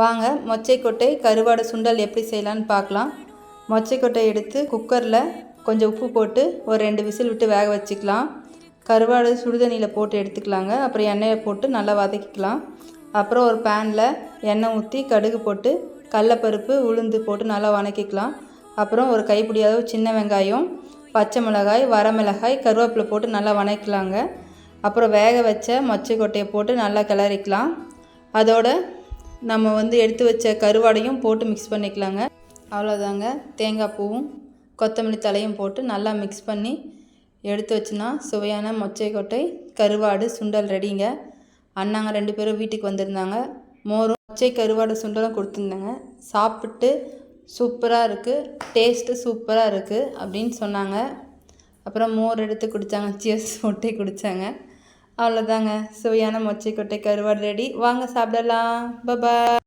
வாங்க மொச்சைக்கொட்டை கருவாடு சுண்டல் எப்படி செய்யலான்னு பார்க்கலாம். மொச்சைக்கொட்டை எடுத்து குக்கரில் கொஞ்சம் உப்பு போட்டு ஒரு ரெண்டு விசில் விட்டு வேக வச்சுக்கலாம். கருவாடு சுடுதண்ணியில் போட்டு எடுத்துக்கலாங்க. அப்புறம் எண்ணெயை போட்டு நல்லா வதக்கிக்கலாம். அப்புறம் ஒரு பேனில் எண்ணெய் ஊற்றி கடுகு போட்டு கடலப்பருப்பு உளுந்து போட்டு நல்லா வதக்கிக்கலாம் அப்புறம் ஒரு கைப்பிடி அளவு சின்ன வெங்காயம் பச்சை மிளகாய் வரமிளகாய் கருவேப்பிலை போட்டு நல்லா வதக்கலாங்க அப்புறம் வேக வச்ச மொச்சைக்கொட்டையை போட்டு நல்லா கிளறிக்கலாம். அதோட நம்ம வந்து எடுத்து வச்ச கருவாடையும் போட்டு மிக்ஸ் பண்ணிக்கலாங்க. அவ்வளோதாங்க தேங்காய் பூவும் கொத்தமல்லி தலையும் போட்டு நல்லா மிக்ஸ் பண்ணி எடுத்து வச்சுனா சுவையான மொச்சைக்கொட்டை கருவாடு சுண்டல் ரெடிங்க அண்ணாங்க ரெண்டு பேரும் வீட்டுக்கு வந்திருந்தாங்க. மோரும் மொச்சை கருவாடு சுண்டலும் கொடுத்துருந்தாங்க. சாப்பிட்டு சூப்பராக இருக்குது டேஸ்ட்டு சூப்பராக இருக்குது அப்படின்னு சொன்னாங்க. அப்புறம் மோர் எடுத்து குடித்தாங்க சியர்ஸ் போட்டே குடித்தாங்க அவ்வளோதாங்க சுவையான மொச்சைக்கொட்டை கருவாடு ரெடி வாங்க சாப்பிடலாம். பபா